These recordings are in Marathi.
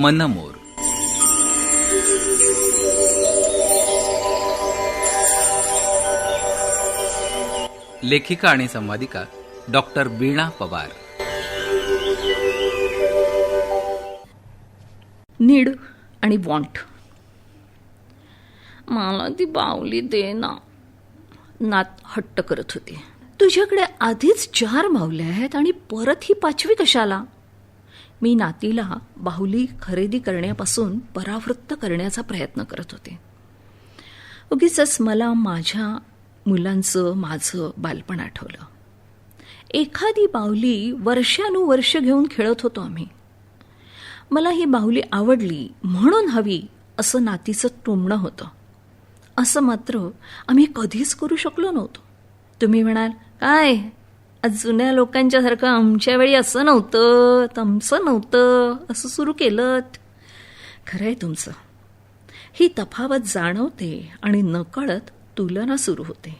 मनमोर. लेखिका आणि संवादिका डॉक्टर बीणा पवार. नीड आणि वॉन्ट. मला ती बावली दे ना. नात हट्ट करत होती. तुझ्याकडे आधीच चार बावल्या आहेत आणि परत ही पाचवी कशाला? मी नातीला बाहुली खरेदी करण्यापासून परावृत्त करण्याचा प्रयत्न करत होते. उगीच मला माझ्या मुलांचं माझं बालपण आठवलं. एखादी बाहुली वर्षानुवर्ष घेऊन खेळत होतो आम्ही. मला ही बाहुली आवडली म्हणून हवी असं नातीचं टोमणं होतं. असं मात्र आम्ही कधीच करू शकलो नव्हतो. तुम्ही म्हणाल काय? जुन्या लोकांच्या सारखं आमच्या वेळी असं नव्हतं तमसं नव्हतं असं सुरू केलं खरं आहे तुमचं. ही तफावत जाणवते आणि नकळत तुलना सुरू होते.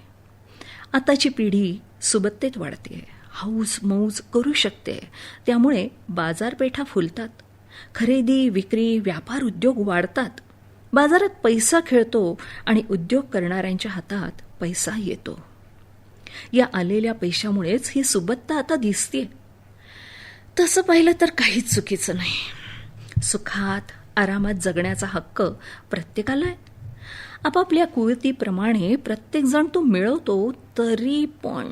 आताची पिढी सुबत्तेत वाढते हौस मौज करू शकते. त्यामुळे बाजारपेठा फुलतात. खरेदी विक्री व्यापार उद्योग वाढतात. बाजारात पैसा खेळतो आणि उद्योग करणाऱ्यांच्या हातात पैसा येतो. या आलेल्या पैशामुळेच ही सुबत्ता आता दिसते तसं पाहिलं तर काहीच चुकीचं नाही. सुखात आरामात जगण्याचा हक्क प्रत्येकाला आहे. आपापल्या कुवतीप्रमाणे प्रत्येकजण तो मिळवतो तरी पण.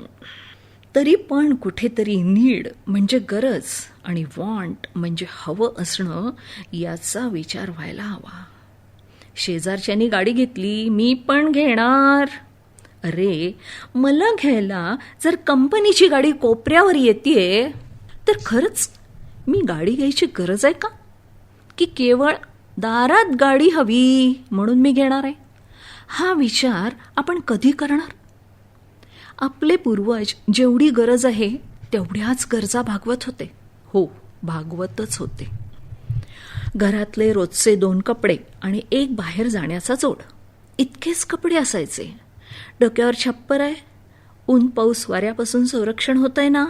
तरी पण कुठेतरी नीड म्हणजे गरज आणि वॉन्ट म्हणजे हवं असणं याचा विचार व्हायला हवा. शेजारच्यानी गाडी घेतली मी पण घेणार. अरे मला घ्यायला जर कंपनीची गाडी कोपऱ्यावर येते तर खरंच मी गाडी घ्यायची गरज आहे का? की केवळ दारात गाडी हवी म्हणून मी घेणार आहे? हा विचार आपण कधी करणार? आपले पूर्वज जेवढी गरज आहे तेवढ्याच गरजा भागवत होते. हो भागवतच होते. घरातले रोजचे दोन कपडे आणि एक बाहेर जाण्याचा जोड. इतकेच कपडे असायचे. डोक्यावर छप्पर आहे. ऊन पाऊस वाऱ्यापासून संरक्षण होत आहे ना?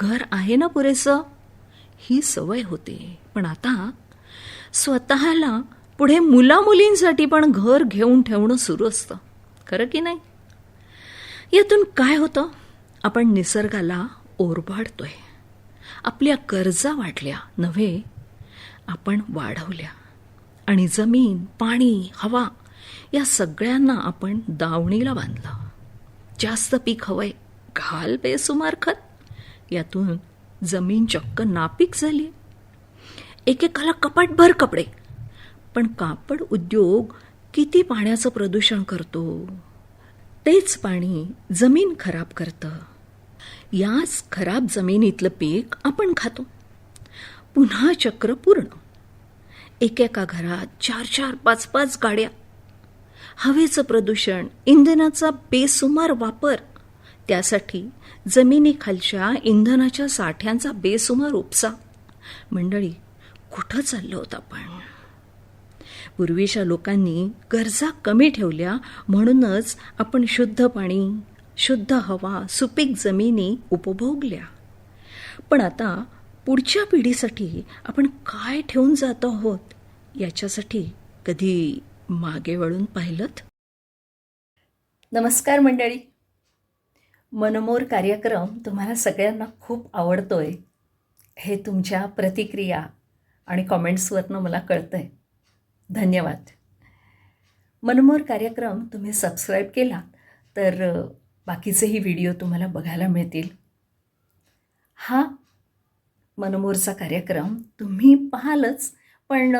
घर आहे ना पुरेसं? ही सवय होती. पण आता स्वतःला पुढे मुलामुलींसाठी पण घर घेऊन ठेवणं सुरू असतं. खरं की नाही? यातून काय होतं? आपण निसर्गाला ओरबाडतोय. आपल्या गरजा वाढल्या नव्हे? आपण वाढवल्या. आणि जमीन पाणी हवा या सगळ्यांना आपण दावणीला बांधलं. जास्त पीक हवंय घाल बेसुमार खत. यातून जमीन चक्क नापीक झाली. एकेकाला कपाटभर कपडे. पण कापड उद्योग किती पाण्याचं प्रदूषण करतो? तेच पाणी जमीन खराब करतं. याच खराब जमिनीतलं पीक आपण खातो. पुन्हा चक्र पूर्ण. एकेका घरात चार चार पाच पाच गाड्या. हवेचं प्रदूषण इंधनाचा बेसुमार वापर. त्यासाठी जमिनीखालच्या इंधनाच्या साठ्यांचा बेसुमार उपसा. मंडळी कुठं चाललो होत आपण? पूर्वीच्या लोकांनी गरजा कमी ठेवल्या म्हणूनच आपण शुद्ध पाणी शुद्ध हवा सुपीक जमिनी उपभोगल्या. पण आता पुढच्या पिढीसाठी आपण काय ठेवून जात आहोत? याच्यासाठी कधी मागे वळून पाहिलं नमस्कार मंडळी. मनमोर कार्यक्रम तुम्हाला सगळ्यांना खूप आवडतोय. हे तुमच्या प्रतिक्रिया आणि कॉमेंट्सवरनं मला कळतं आहे धन्यवाद. मनमोर कार्यक्रम तुम्ही सबस्क्राईब केला तर बाकीचेही व्हिडिओ तुम्हाला बघायला मिळतील. हा मनमोरचा कार्यक्रम तुम्ही पाहालच पण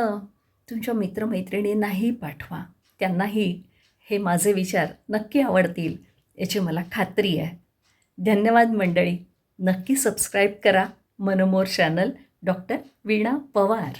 तुमच्या मित्रमैत्रिणींनाही पाठवा. त्यांनाही हे माझे विचार नक्की आवडतील याची मला खात्री आहे. धन्यवाद मंडळी. नक्की सबस्क्राईब करा मनमोर चॅनल डॉक्टर वीणा पवार.